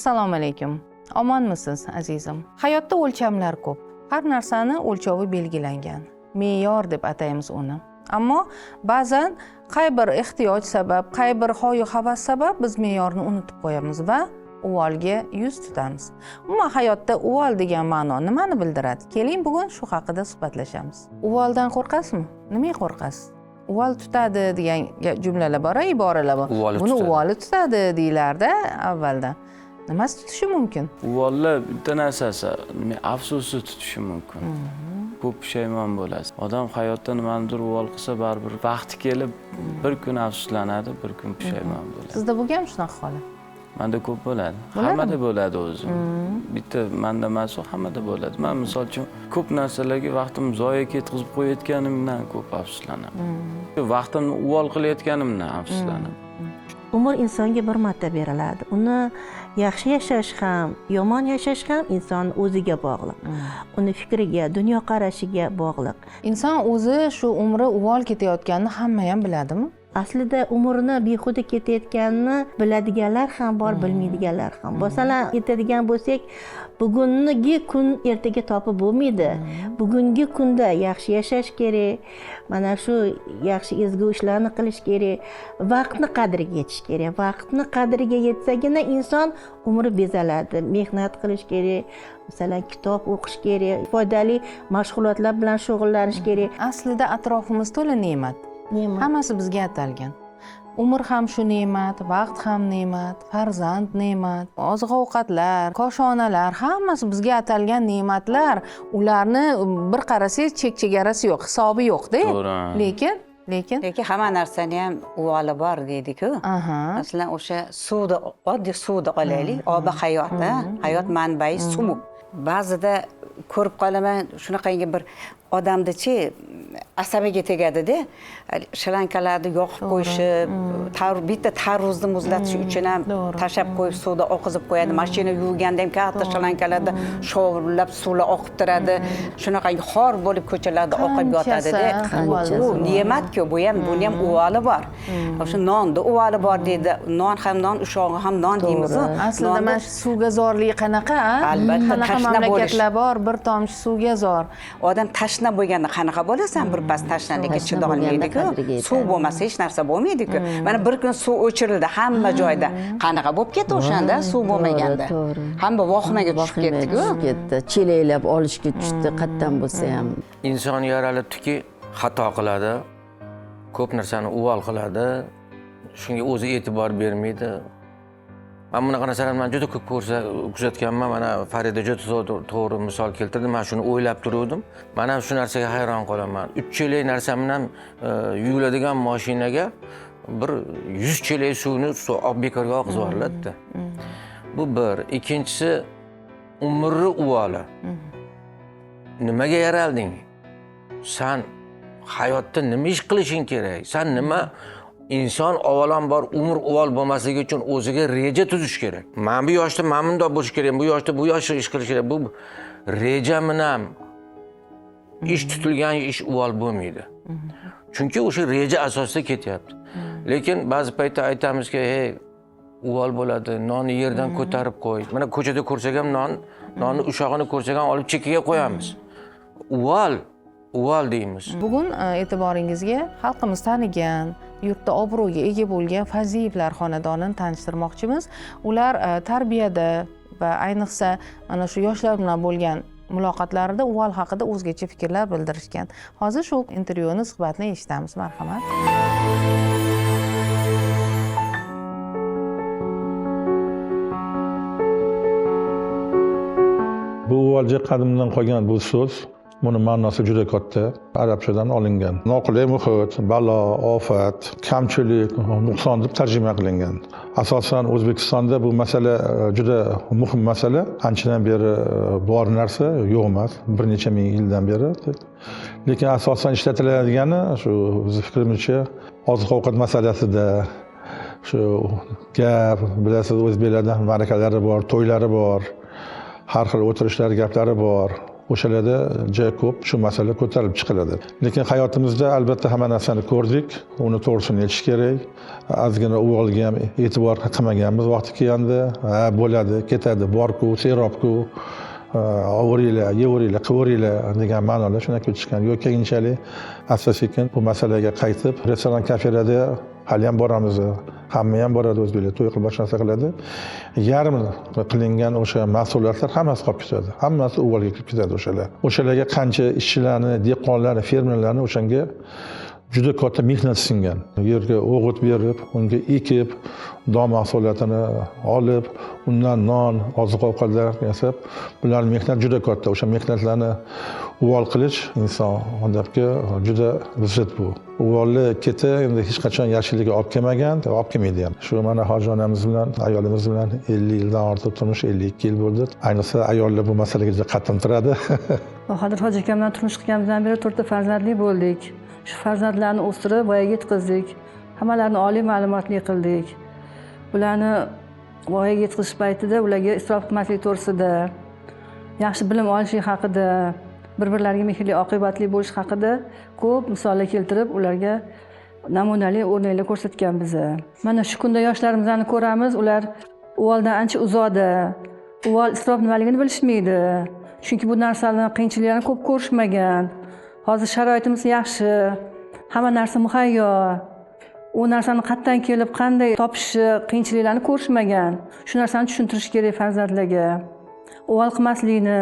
assalomu alaykum. Omonmisiz azizim? Hayotda o'lchamlar ko'p. Har narsani o'lchovi belgilangan. Me'yor deb ataymiz uni. Ammo ba'zan qay bir ehtiyoj sabab qay bir hoyu havas sabab biz me'yorni unutib qo'yamiz va uvolga yuz tutamiz. Umuman hayotda uvol degan ma'no nimani bildiradi? Keling bugun shu haqida suhbatlashamiz. Uvoldan qo'rqasizmi? Nimaga qo'rqasiz? Uvol tutadi degan ga- jumlalar bor iboralar bor. Buni uvoli tutadi deyilarda avvaldan nimasi tutishi mumkin. Uvollar bitta narsasi men afsusni tutishi mumkin. Ko'p pushaymon bo'lasiz. Odam hayotda nimanidir uvol qilsa baribir vaqti kelib bir kun afsuslanadi bir kun pushaymon bo'ladi. Sizda bo'lganmi shunaqa holat? Manda ko'p bo'ladi. Hammada bo'ladi o'zi bitta manda emas u hammada bo'ladi. Man misol uchun ko'p narsalarga vaqtimni zoya ketkazib qo'yayotganimdan ko'p afsuslanaman vaqtimni uvol qilayotganimdan afsuslanaman umr insonga bir marta beriladi. Uni yaxshi yashash ham yomon yashash ham inson o'ziga bog'liq. Uni fikriga dunyoqarashiga bog'liq. Inson o'zi shu umri uvol ketayotganini hamma ham biladimi aslida umrni behuda ketayotganini biladiganlar ham bor bilmaydiganlar ham. Masalan aytadigan bo'lsak bugungi kun ertaga topib bo'lmaydi. Bugungi kunda yaxshi yashash kerak mana shu yaxshi ezgu ishlarni qilish kerak vaqtni qadriga yetish kerak. Vaqtni qadriga yetsagina inson umri bezaladi mehnat qilish kerak masalan kitob o'qish kerak foydali mashg'ulotlar bilan shug'ullanish kerak. Aslida atrofimiz to'la ne'mat Ne'mat. hammasi bizga atalgan. Umr ham shu ne'mat vaqt ham ne'mat farzand ne'mat oziq ovqatlar koshonalar hammasi bizga atalgan ne'matlar. Ularni bir qarasangiz chek chegarasi yo'q hisobi yo'qda To'g'ri. lekin lekin? Lekin hamma narsani ham uvoli bor deydiku. Aha. Masalan o'sha suvni oddiy suvni olaylik obi hayot hayot manbai suv ba'zida ko'rib qolaman shunaqangi bir odamnichi asabiga tegadida shlankalarni yoqib qo'yishib tar- bitta tarvuzni muzlatish uchun ham tashlab qo'yib suvni oqizib qo'yadi. Mashina yuvganda ham katta shlankalarda shovurlab suvlar oqib turadi. Shunaqangi xor bo'lib ko'chalarda oqib yotadida. U ne'matku bu ham buni ham uvoli bor. O'sha nonni uvoli bor deydi. Non ham non ushog'i ham non deymiz aslida mana shu suvga zorlik qanaqa? Albatta, tashna mamlakatlar bor bir tomchi suvga zor. Odam tashna bo'lganda qanaqa bo'lasan? Bir pas tashnalikka Tashna chidolmaydiku suv bo'lmasa hech narsa bo'lmaydiku. Mana bir kun suv o'chirildi. Hamma joyda qanaqa bo'lib ketdi o'shanda? Suv bo'lmaganda. to'g'ri. hamma vahimaga tushib ketdiku. tushib ketdi. Chelaklab olishga tushdi qayerdan bo'lsa ham. Inson yaralibdiki xato qiladi ko'p narsani uvol qiladi shunga o'zi e'tibor bermaydi man bunaqa narsalarni man juda ko'p ko'rsa kuzatganman mana farida juda to'g'ri- misol keltirdi man shuni o'ylab turuvdim mana shu narsaga hayron qolaman uch chelak narsa bilan e, yuviladigan moshinaga bir yuz chelak suvni suv olib bekorga oqizib bu bir. İkkinchisi umri uvoli nimaga yaralding san hayotda nima ish qilishing kerak san nima inson avvalambor umr uvol bo'lmasligi uchun o'ziga reja tuzish kerak. Man bu yoshda mana bundoq bo'lish kerak bu yoshda bu yoshda ish qilish kerak. Bu reja bilan ish tutilgan ish uvol bo'lmaydi. Chunki o'sha reja asosida ketyapti. Lekin ba'zi paytda aytamizki hey uvol bo'ladi nonni yerdan ko'tarib qo'y. Mana ko'chada ko'rsak ham non nonni ushog'ini ko'rsak ham olib chekkaga qo'yamiz. Uvol uvol deymiz. Bugun e, e'tiboringizga xalqimiz tanigan yurtda obro'ga ega bo'lgan fazillar xonadonini tanishtirmoqchimiz. Ular e, tarbiyada va ayniqsa mana shu yoshlar bilan bo'lgan muloqotlarida uvol haqida o'zgacha fikrlar bildirishgan. Hozir shu intervyuni suhbatni eshitamiz. Marhamat. Bu uvolja qadimdan qolgan bu so'z buni ma'nosi juda katta. Arabchadan olingan. Noqulay muhit balo ofat kamchilik nuqson deb tarjima qilingan. Asosan o'zbekistonda bu masala e, juda muhim masala. Anchadan beri e, bor narsa yo'q emas. Bir necha ming yildan beri. Lekin asosan ishlatiladigani shu bizni fikrimizcha oziq ovqat masalasida shu gap bilasiz o'zbeklarda ma'rakalari bor to'ylari bor har xil o'tirishlar gaplari bor. O'shalarda juda ko'p shu masala ko'tarilib chiqiladi. Lekin hayotimizda albatta hamma narsani ko'rdik uni to'g'risini aytish kerak. Ozgina uvolga ham e'tibor qilmaganmiz vaqti kelganda. Ha bo'ladi ketadi borku serobku overinglar yeveringlar qilaveringlar degan ma'noda shunaqa ketishgan yo'q keyinchalik asta sekin bu masalaga qaytib restoran kafelarda hali ham boramiz hamma ham boradi o'zbeklar to'y qilib boshqa narsa qiladi. Yarim qilingan o'sha mahsulotlar hammasi qolib ketadi hammasi uvolga kirib ketadi o'shalar. O'shalarga qancha ishchilarni dehqonlarni fermerlarni o'shanga juda katta mehnat singan. Yerga o'g'it berib unga ekib don mahsulotini olib undan non oziq ovqatlar yasab bularni mehnat juda katta. O'sha mehnatlarni uvol qilish inson odamga juda zid bu. Uvolni keti endi hech qachon yaxshilikka olib kelmagan olib kelmaydi ham. Shu mana hoji onamiz bilan ayolimiz bilan ellik yildan ortiq turmush ellik ikki yil bo'ldi. Ayniqsa ayollar bu masalaga juda qattiq turadi bahodir hoji akam bilan turmush qurganimizdan beri to'rtta farzandli bo'ldik. Shu farzandlarni o'stirib voyaga yetkazdik hammalarini oliy ma'lumotli qildik. Ularni voyaga yetkazish paytida ularga isrof qilmaslik to'g'risida yaxshi bilim olishlik haqida bir birlariga mehrli oqibatli bo'lish haqida ko'p misollar keltirib ularga namunali o'rnaklar ko'rsatganmiz mana shu kunda yoshlarimizni ko'ramiz ular uvoldan ancha uzoqda. Uvol isrof nimaligini bilishmaydi. Chunki bu narsalarni qiyinchiliklarni ko'p ko'rishmagan. Hozir sharoitimiz yaxshi. Hamma narsa muhayyo. U narsani qayerdan kelib qanday topishi qiyinchiliklarni ko'rishmagan. Shu narsani tushuntirish kerak farzandlarga. Uvol qilmaslikni.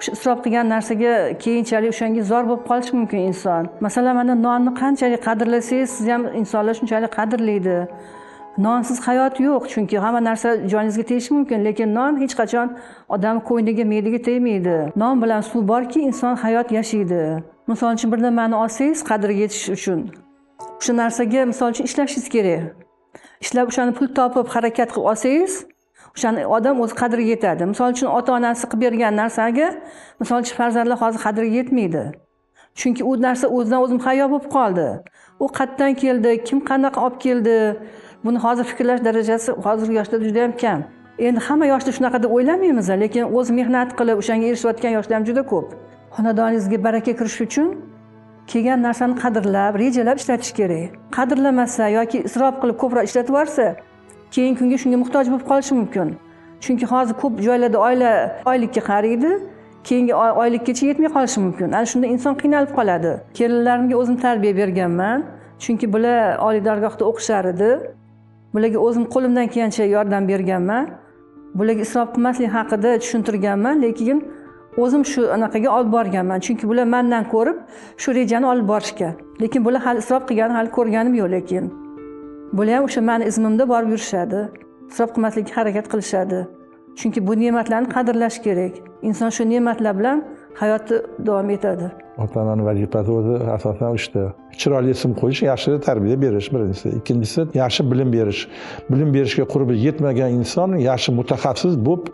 O'sha isrof qilgan narsaga keyinchalik o'shanga zor bo'lib qolishi mumkin inson. Masalan mana nonni qanchalik qadrlasangiz siz ham insonlar shunchalik qadrlaydi. Nonsiz hayot yo'q chunki hamma narsa joningizga tegishi mumkin lekin non hech qachon odam ko'ngliga me'daga tegmaydi. Non bilan suv borki inson hayot yashaydi. Misol uchun bir nimani olsangiz qadriga yetish uchun o'sha narsaga misol uchun ishlashingiz kerak. Ishlab o'shani pul topib harakat qilib olsangiz o'shani odam o'zi qadriga yetadi. Misol uchun ota onasi qilib bergan narsaga misol uchun farzandlar hozir qadriga yetmaydi. Chunki u narsa o'zidan o'zi muhayyo bo'lib qoldi. U qayerdan keldi kim qanaqa olib keldi buni hozir fikrlash darajasi hozirgi yoshda juda yam kam. Endi hamma yoshda shunaqa deb o'ylamaymiz lekin o'z mehnat qilib o'shanga erishayotgan yoshlar ham juda ko'p. Xonadoningizga baraka kirishi uchun kelgan narsani qadrlab rejalab ishlatish kerak. Qadrlamasa yoki isrof qilib ko'proq ishlatib yuborsa keyingi kunga shunga muhtoj bo'lib qolishi mumkin. Chunki hozir ko'p joylarda oila oylikka qaraydi keyingi oy- oylikkacha yetmay qolishi mumkin. Ana shunda inson qiynalib qoladi. Kelinlarimga o'zim tarbiya berganman. Chunki bular oliy dargohda o'qishar edi. Bularga o'zim qo'limdan kelgancha yordam berganman. Bularga isrof qilmaslik haqida tushuntirganman lekin o'zim shu anaqaga olib borganman. Chunki bular mandan ko'rib shu rejani olib borishgan lekin bular hali isrof qilganini hali ko'rganim yo'q lekin bular ham o'sha mani izmimda borib yurishadi isrof qilmaslikka harakat qilishadi. Chunki bu ne'matlarni qadrlash kerak. Inson shu ne'matlar bilan hayoti davom etadi. Ota onani vazifasi o'zi asosan uchta chiroyli ism qo'yish yaxshi tarbiya berish birinchisi. Ikkinchisi yaxshi bilim berish. Bilim berishga qurbi yetmagan inson yaxshi mutaxassis bo'lib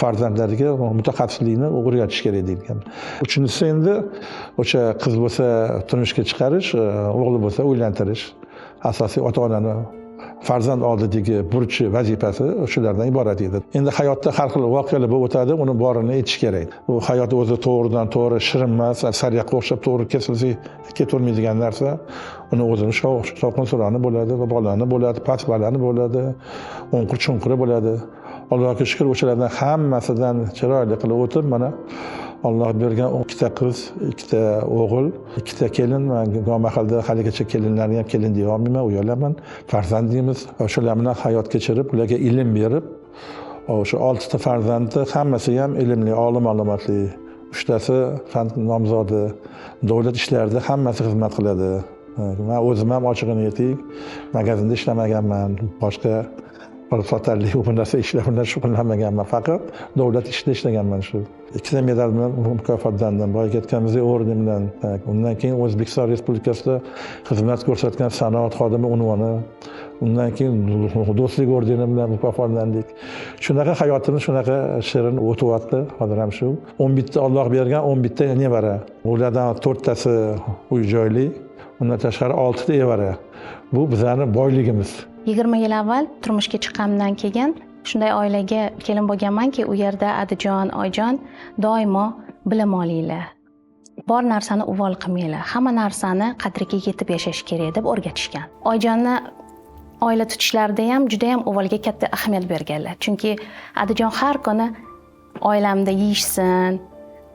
farzandlariga mutaxassislikni o'rgatish kerak deyilgan. Uchinchisi endi o'sha qiz bo'lsa turmushga chiqarish o'g'li bo'lsa uylantirish. Asosiy ota onani farzand oldidagi burchi vazifasi shulardan iborat edi. Endi hayotda har xil voqealar bo'lib o'tadi uni borini aytish kerak. Bu hayot o'zi to'g'ridan to'g'ri shirin emas sariyaqqa o'xshab to'g'ri kesilsa ketavermaydigan narsa uni o'zini shovqin suroni bo'ladi bolani bo'ladi past balani bo'ladi o'nqir cho'nqiri bo'ladi. Allohga shukur o'shalardan hammasidan chiroyli qilib o'tib mana olloh bergan ikkita qiz ikkita o'g'il ikkita kelin. Man gomahalda haligacha kelinlarni ham kelin deya olmayman uyalaman. Farzandimiz o'shalar bilan hayot kechirib ularga ilm berib o'sha oltita farzandni hammasi ham ilmli olim ma'lumotli uchtasi fan nomzodi. Davlat ishlarida hammasi xizmat qiladi. Man o'zim ham ochig'ini ayting magazinda ishlamaganman boshqa sotarlik bu narsa ishlar bilan shug'ullanmaganman faqat davlat ishida ishlaganman shu. Ikkita medal bilan mukofotlandim. Boyagi aytganimizdek orden bilan. Undan keyin o'zbekiston respublikasida xizmat ko'rsatgan sanoat xodimi unvoni. Undan keyin do'stlik ordeni bilan mukofotlandik. Shunaqa hayotimiz shunaqa shirin o'tyapti. Hozir ham shu. o'n bitta olloh bergan o'n bitta nevara. Ulardan to'rttasi uy joyli. Undan tashqari oltita evara. Bu bizani boyligimiz. Yigirma yil avval turmushga chiqqanimdan keyin shunday oilaga kelin bo'lganmanki u yerda adijon oyjon doimo bilim olinglar. Bor narsani uvol qilmanglar. Hamma narsani qadriga yetib yashash kerak deb o'rgatishgan. Oyjonni oila tutishlarida ham juda yam uvolga katta ahamiyat berganlar. Chunki adijon har kuni oilamda yeyishsin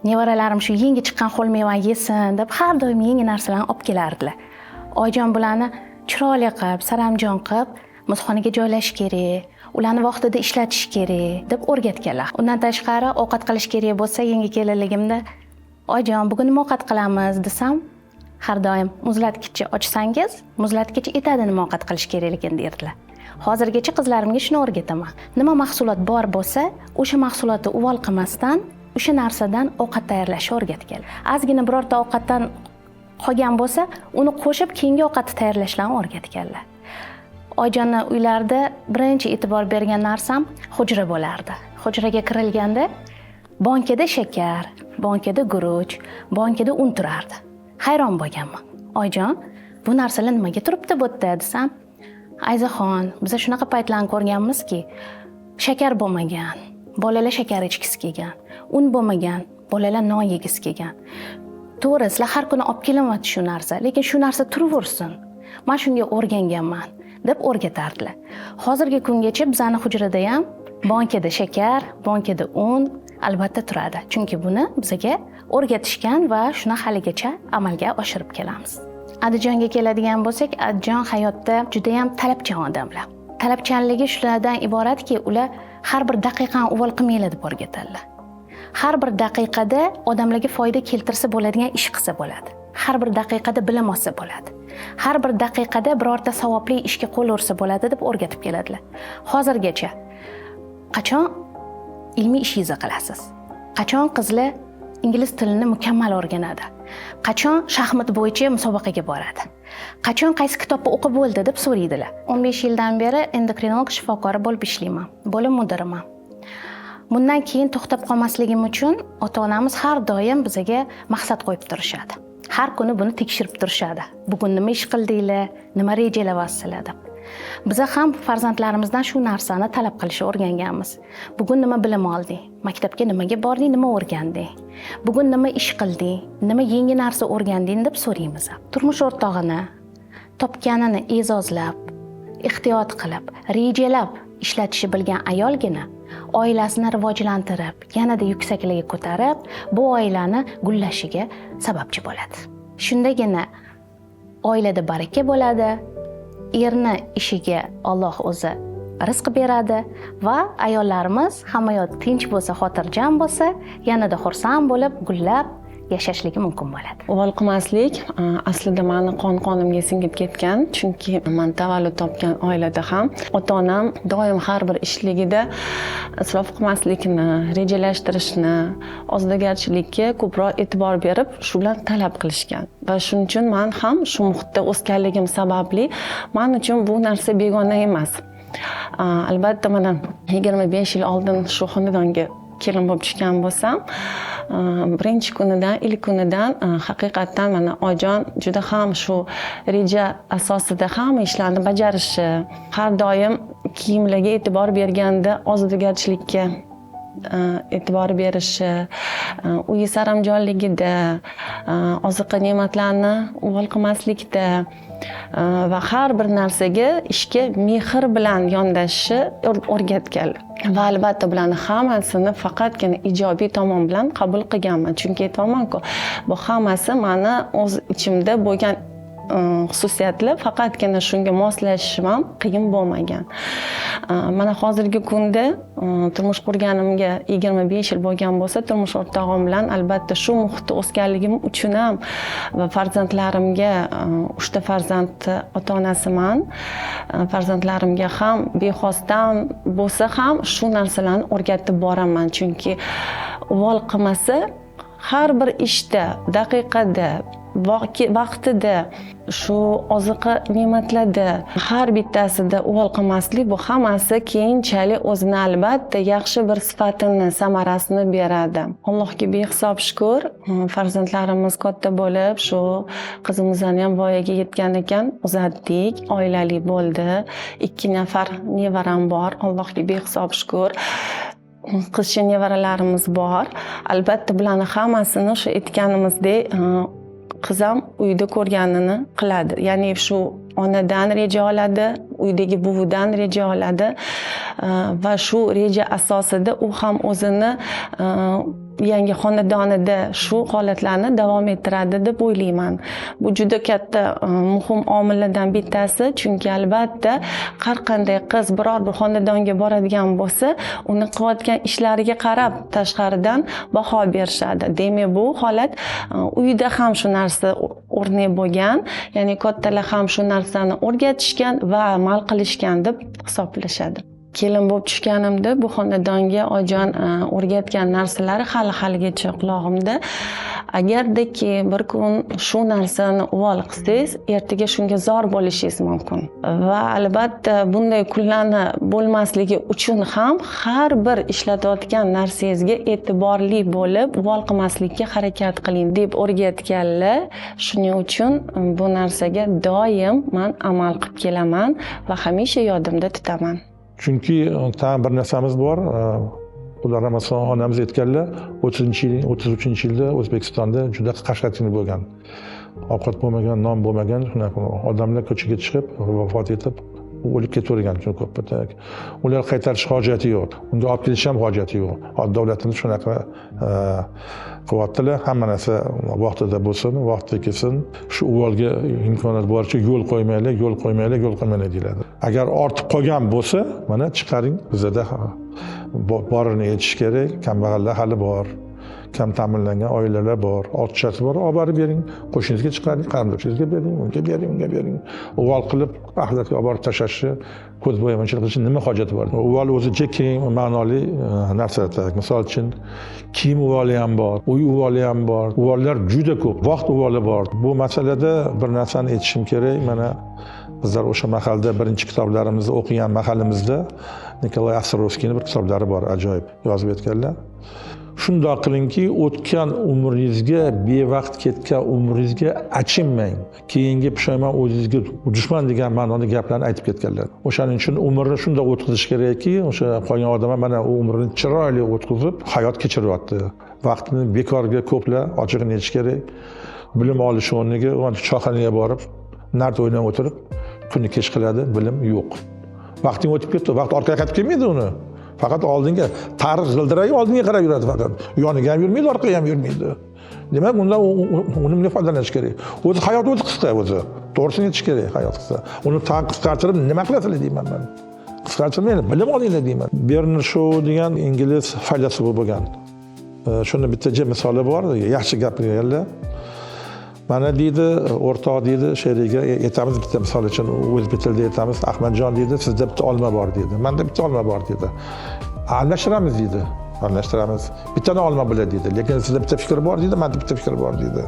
nevaralarim shu yangi chiqqan ho'l mevani yesin deb har doim yangi narsalarni olib kelardilar. Oyjon bularni chiroyli qilib saramjon qilib muzxonaga joylash kerak ularni vaqtida ishlatish kerak deb o'rgatganlar. Undan tashqari ovqat qilish kerak bo'lsa yangi kelinligimda oyijon bugun nima ovqat qilamiz? desam har doim muzlatgichni ochsangiz muzlatgich aytadi nima ovqat qilish kerakligini derdilar. Hozirgacha qizlarimga shuni o'rgataman. Nima mahsulot bor bo'lsa o'sha mahsulotni uvol qilmasdan o'sha narsadan ovqat tayyorlashni o'rgatgan ozgina birorta ovqatdan qolgan bo'lsa uni qo'shib keyingi ovqatni tayyorlashlarni o'rgatganlar. Oyjonni uylarida birinchi e'tibor bergan narsam hujra bo'lardi. Hujraga kirilganda bonkada shakar bonkada guruch bonkada un turardi. Hayron bo'lganman. Oyjon bu narsalar nimaga turibdi bu yerda desam ayzaxon biza shunaqa paytlarni ko'rganmizki shakar bo'lmagan bolalar shakar ichgisi kelgan un bo'lmagan bolalar non yegisi kelgan. To'g'ri sizlar har kuni olib kelyapti shu narsa lekin shu narsa turaversin. Man shunga o'rganganman deb o'rgatardilar. Hozirgi kungacha bizani hujrada ham bonkada shakar bonkada un albatta turadi. Chunki buni bizaga o'rgatishgan va shuni haligacha amalga oshirib kelamiz. Adijonga keladigan bo'lsak adijon hayotda judayam talabchan odamlar. Talabchanligi shulardan iboratki ular har bir daqiqani uvol qilmanglar deb o'rgatadilar har bir daqiqada odamlarga foyda keltirsa bo'ladigan ish qilsa bo'ladi. Har bir daqiqada bilim olsa bo'ladi. Har bir daqiqada birorta savobli ishga qo'l ursa bo'ladi deb o'rgatib keladilar. Hozirgacha qachon ilmiy ishingizni qilasiz? Qachon qizlar ingliz tilini mukammal o'rganadi? Qachon shaxmat bo'yicha musobaqaga boradi? Qachon qaysi kitobni o'qib bo'ldi deb so'raydilar. O'n besh yildan beri endokrinolog shifokori bo'lib ishlayman bo'lim mudiriman. Bundan keyin to'xtab qolmasligim uchun ota onamiz har doim bizaga maqsad qo'yib turishadi. Har kuni buni tekshirib turishadi. Bugun nima ish qildinglar nima rejalayapsizlar deb biza ham farzandlarimizdan shu narsani talab qilishni o'rganganmiz. Bugun nima bilim olding maktabga nimaga bording nima o'rganding bugun nima ish qilding nima yangi narsa o'rganding deb so'raymiz turmush o'rtog'ini topganini e'zozlab ehtiyot qilib rejalab ishlatishni bilgan ayolgina oilasini rivojlantirib yanada yuksaklarga ko'tarib bu oilani gullashiga sababchi bo'ladi. Shundagina oilada baraka bo'ladi erni ishiga Alloh o'zi rizq beradi va ayollarimiz hammayot tinch bo'lsa xotirjam bo'lsa yanada xursand bo'lib gullab yashashligi mumkin bo'ladi. Uvol qilmaslik aslida mani qon qonimga singib ketgan chunki man tavallud topgan oilada ham ota onam doim har bir ishligida isrof qilmaslikni rejalashtirishni ozdagarchilikka ko'proq e'tibor berib shu bilan talab qilishgan. Va shuning uchun man ham shu muhitda o'sganligim sababli man uchun bu narsa begona emas. Albatta mana yigirma besh yil oldin shu xonadonga kelin bo'lib tushgan bo'lsam e, birinchi kunidan ilk kunidan e, haqiqatdan mana oyijon juda ham shu reja asosida hamma ishlarni bajarishi har doim kiyimlarga e'tibor berganda ozodgarchilikka a, e, e'tibor berishi uyi saramjonligida oziqa ne'matlarni uvol qilmaslikda Э, va har bir narsaga ishga mehr bilan yondashishi o'rgatganlar va albatta bularni hammasini faqatgina ijobiy tomon bilan qabul qilganman. Chunki aytyapmanku bu hammasi mani o'z ichimda bo'lgan Э, xususiyatlar faqatgina shunga moslashishim ham qiyin bo'lmagan. Э, mana hozirgi kunda э, turmush qurganimga yigirma besh yil bo'lgan bo'lsa turmush o'rtog'im bilan albatta shu muhitda o'sganligim uchun ham va farzandlarimga e, uchta farzandni ota onasiman e, farzandlarimga ham bexosdan bo'lsa ham shu narsalarni o'rgatib boraman. Chunki uvol qilmasa har bir ishda daqiqada vaqtida shu oziqa ne'matlarda har bittasida uvol qilmaslik bu hammasi keyinchalik o'zini albatta yaxshi bir sifatini samarasini beradi. Allohga behisob shukur hmm, farzandlarimiz katta bo'lib shu qizimizni ham voyaga yetgan ekan. Uzatdik oilali bo'ldi. Ikki nafar nevaram bor. Allohga behisob shukur hmm, qizcha nevaralarimiz bor. Albatta bularni hammasini shu aytganimizdek hmm, e, uyda ko'rganini qiladi. Ya'ni shu onadan reja oladi uydagi buvidan reja oladi e, va shu reja asosida u ham o'zini e, yangi xonadonida shu holatlarni davom ettiradi deb o'ylayman. Bu juda katta e, muhim omillardan bittasi chunki albatta har qanday qiz biror bir xonadonga boradigan bo'lsa uni qilayotgan ishlariga qarab tashqaridan baho berishadi. Demak bu holat uyda ham shu narsa o'rnak bo'lgan ya'ni kattalar ham shu narsani o'rgatishgan va amal qilishgan deb hisoblashadi. Kelin bo'lib tushganimda bu xonadonga oyijon e, o'rgatgan narsalari hali haligacha qulog'imda. Agardaki e, bir kun shu narsani uvol qilsangiz ertaga shunga zor bo'lishingiz mumkin. Va albatta bunday kunlarni bo'lmasligi uchun ham har bir ishlatayotgan narsangizga e'tiborli bo'lib uvol qilmaslikka harakat qiling deb o'rgatganlar. Shuning uchun e, bu narsaga doim man amal qilib kelaman va hamisha yodimda tutaman. Chunki e, tag'in bir narsamiz bor. E, Ular ramazon onamiz aytganlar o'ttizinchi yil o'ttiz uchinchi yilda o'zbekistonda juda qashqachilik bo'lgan. Ovqat bo'lmagan non bo'lmagan shunaqa odamlar ko'chaga chiqib vafot etib o'lib ketavergan juda ko'p ular qaytarish hojati yo'q. Unga olib kelish ham hojati yo'q. Davlatimiz shunaqa e, qilyaptilar. Hamma narsa vaqtida bo'lsin vaqtida kelsin. Shu uvolga imkoniyat boricha yo'l qo'ymanglar yo'l qo'ymanglar yo'l qo'ymanglar deyiladi. Agar ortib qolgan bo'lsa mana chiqaring bizada borini aytish kerak kambag'allar hali bor. Kam ta'minlangan oilalar bor ortiqchasi bor olib borib bering. Qo'shningizga chiqaring qarindoshingizga bering unga bering unga bering. Uvol qilib axlatga olib borib tashlashni ko'z bo'yamachilik qilishni nima hojati bor? Uvol o'zi juda keng ma'noli e, narsa misol uchun kiyim uvoli ham bor uy uvoli ham bor. Uvollar juda ko'p vaqt uvoli bor. Bu masalada bir narsani aytishim kerak. Mana bizlar o'sha mahalda birinchi kitoblarimizni o'qigan mahalimizda nikolay ostrovskiyni bir kitoblari bor ajoyib yozib aytganlar. Shundoq qilingki o'tgan umringizga bevaqt ketgan umringizga achinmang. Keyingi pushaymon o'zingizga dushman degan ma'noda gaplarni aytib ketganlar. O'shaning uchun umrni shundoq o'tkazish kerakki o'sha qolgan odam mana u umrini chiroyli o'tkazib hayot kechiryapti. Vaqtni bekorga ko'plar ochig'ini aytish kerak. Bilim olish o'rniga choyxonaga borib nart o'ynab o'tirib kunni kech qiladi bilim yo'q. Vaqting o'tib ketdi vaqt orqaga qaytib kelmaydi uni. Faqat oldinga tarix g'ildiragi oldinga qarab yuradi faqat. Yoniga ham yurmaydi orqaga ham yurmaydi. Demak undan unumli foydalanish kerak. O'zi hayot o'zi qisqa o'zi. To'g'risini aytish kerak hayot qisqa. Uni qisqartirib nima qilasizlar deyman man. Qisqartirmanglar bilim olinglar deyman. Berner shou degan ingliz faylasufi bo'lgan. Shuni bitta misoli bor yaxshi gapirganlar. Mana deydi o'rtoq deydi she'riga aytamiz e, bitta misol uchun o'zbek tilida aytamiz ahmadjon deydi sizda bitta olma bor deydi. Manda bitta olma bor deydi. Almashtiramiz deydi. Almashtiramiz bittani olma bo'ladi deydi. Lekin sizda bitta fikr bor deydi. Manda bitta fikr bor deydi.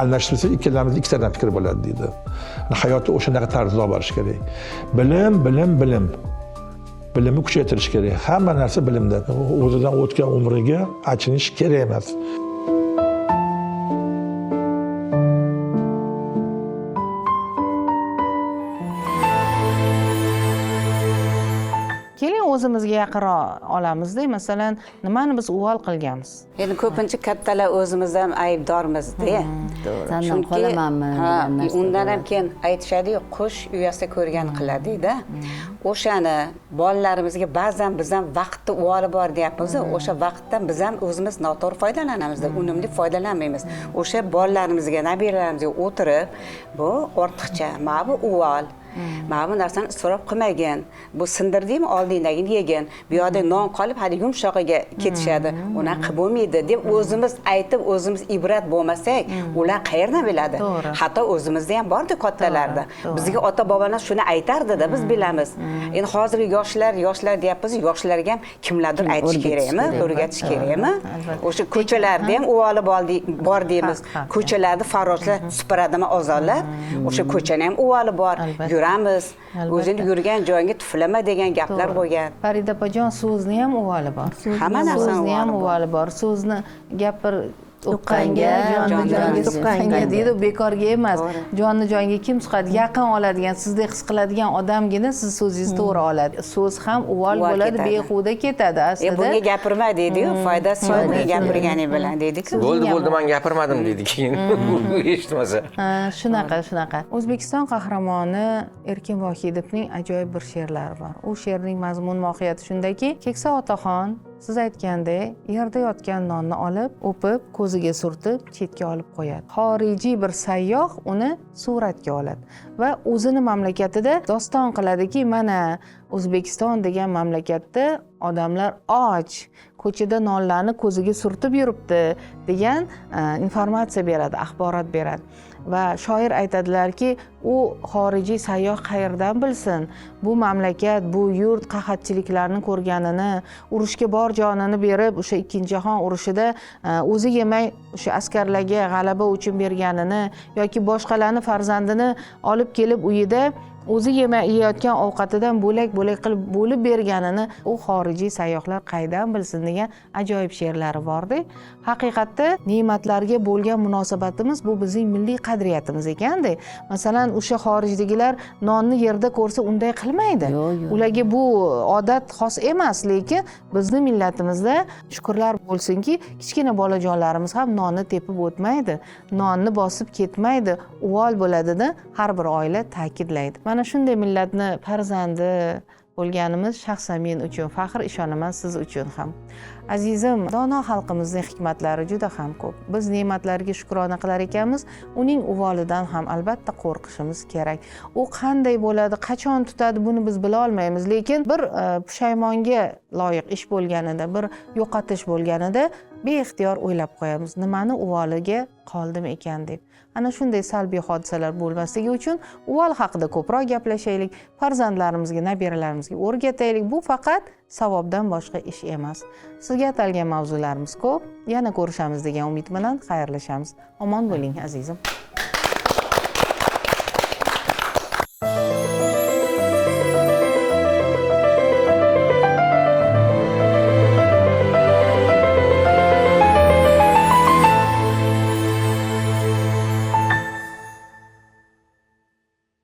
Almashtirsa ikkalamizni ikkitadan fikr bo'ladi deydi. Hayotni o'shanaqa tarzda olib borish kerak. Bilim bilim bilim. Bilimni kuchaytirish kerak. Hamma narsa bilimda. O'zidan o'tgan umriga achinish kerak emas. O'zimizga yaqinroq olamizda masalan nimani biz uvol qilganmiz? Endi ko'pincha kattalar o'zimiz ham aybdormizda sandan qolamanmi undan ham keyin aytishadiku qush uyasida ko'rgan qiladi deydi o'shani bolalarimizga ba'zan biz ham vaqtni uvoli bor deyapmiz o'sha vaqtdan biz ham o'zimiz noto'g'ri foydalanamiz unumli foydalanmaymiz. O'sha bolalarimizga nabiralarimizga o'tirib bu ortiqcha mana bu uvol mana bu narsani isrof qilmagin. Bu sindirdingmi oldingdagini yegin. Bu yoqda non qolib hali yumshog'iga ketishadi. Unaqa qilib bo'lmaydi deb o'zimiz aytib o'zimiz ibrat bo'lmasak ular qayerdan biladi? Hatto o'zimizda ham bordi kattalarda. Bizga ota bobolar shuni aytardida biz bilamiz. Endi hozirgi yoshlar yoshlar deyapmiz yoshlarga ham kimlardir aytish kerakmi? kerak. o'rgatish kerakmi? o'sha ko'chalarda ham uvoli bor dey- bor deymiz. ko'chalarni farroshlar supuradimi ozorlar? O'sha ko'chani ham uvoli bor. Yuramiz o'zing yurgan joyingga tuflama degan gaplar bo'lgan farida opajon so'zni ham uvoli bor. Hamma narsani so'zni ham uvoli bor. So'zni gapir tuqqanga jonni tuqqanga. deydi bekorga emas. Jonni jonga kim suqadi yaqin oladigan sizdek his qiladigan odamgina siz so'zingizni to'g'ri oladi. So'z ham uvol bo'ladi ketadi. behuda ketadi e aslida. bunga gapirma deydiyu foydasi yo'q bunga gapirganing bilan deydiku. Bo'ldi bo'ldi man gapirmadim deydi keyin. Eshitmasa. Ha, shunaqa shunaqa. O'zbekiston qahramoni erkin vohidovning ajoyib bir she'rlari bor. U she'rning mazmun mohiyati shundaki keksa otaxon siz aytgandek yerda yotgan nonni olib o'pib ko'ziga surtib chetga olib qo'yadi. Xorijiy bir sayyoh uni suratga oladi va o'zini mamlakatida doston qiladiki mana o'zbekiston degan mamlakatda odamlar och ko'chada nonlarni ko'ziga surtib yuribdi degan e, informatsiya beradi axborot beradi. Va shoir aytadilarki u xorijiy sayyoh qayerdan bilsin? Bu mamlakat bu yurt qahatchiliklarni ko'rganini urushga bor jonini berib o'sha ikkinchi jahon urushida e, o'zi yemay o'sha askarlarga g'alaba uchun berganini yoki boshqalarni farzandini olib kelib uyida o'zi yema yeyotgan ovqatidan bo'lak bo'lak qilib bo'lib berganini u xorijiy sayyohlar qaydan bilsin degan ajoyib she'rlari borda haqiqatda ne'matlarga bo'lgan munosabatimiz bu bizning milliy qadriyatimiz ekanda masalan o'sha xorijdagilar nonni yerda ko'rsa unday qilmaydi. Ularga bu odat xos emas lekin bizni millatimizda shukurlar bo'lsinki kichkina bolajonlarimiz ham nonni tepib o'tmaydi nonni bosib ketmaydi uvol bo'ladida har bir oila ta'kidlaydi mana shunday millatni farzandi bo'lganimiz shaxsan men uchun faxr ishonaman siz uchun ham. Azizim dono xalqimizning hikmatlari juda ham ko'p. Biz ne'matlarga shukrona qilar ekanmiz. Uning uvolidan ham albatta qo'rqishimiz kerak. U qanday bo'ladi qachon tutadi buni biz bilolmaymiz lekin bir e, pushaymonga loyiq ish bo'lganida bir yo'qotish bo'lganida beixtiyor o'ylab qo'yamiz nimani uvoliga qoldim ekan deb. Ana shunday salbiy hodisalar bo'lmasligi uchun uvol haqida ko'proq gaplashaylik farzandlarimizga nabiralarimizga o'rgataylik. Bu faqat savobdan boshqa ish emas. Sizga atalgan mavzularimiz ko'p yana ko'rishamiz degan umid bilan xayrlashamiz. Omon bo'ling azizim.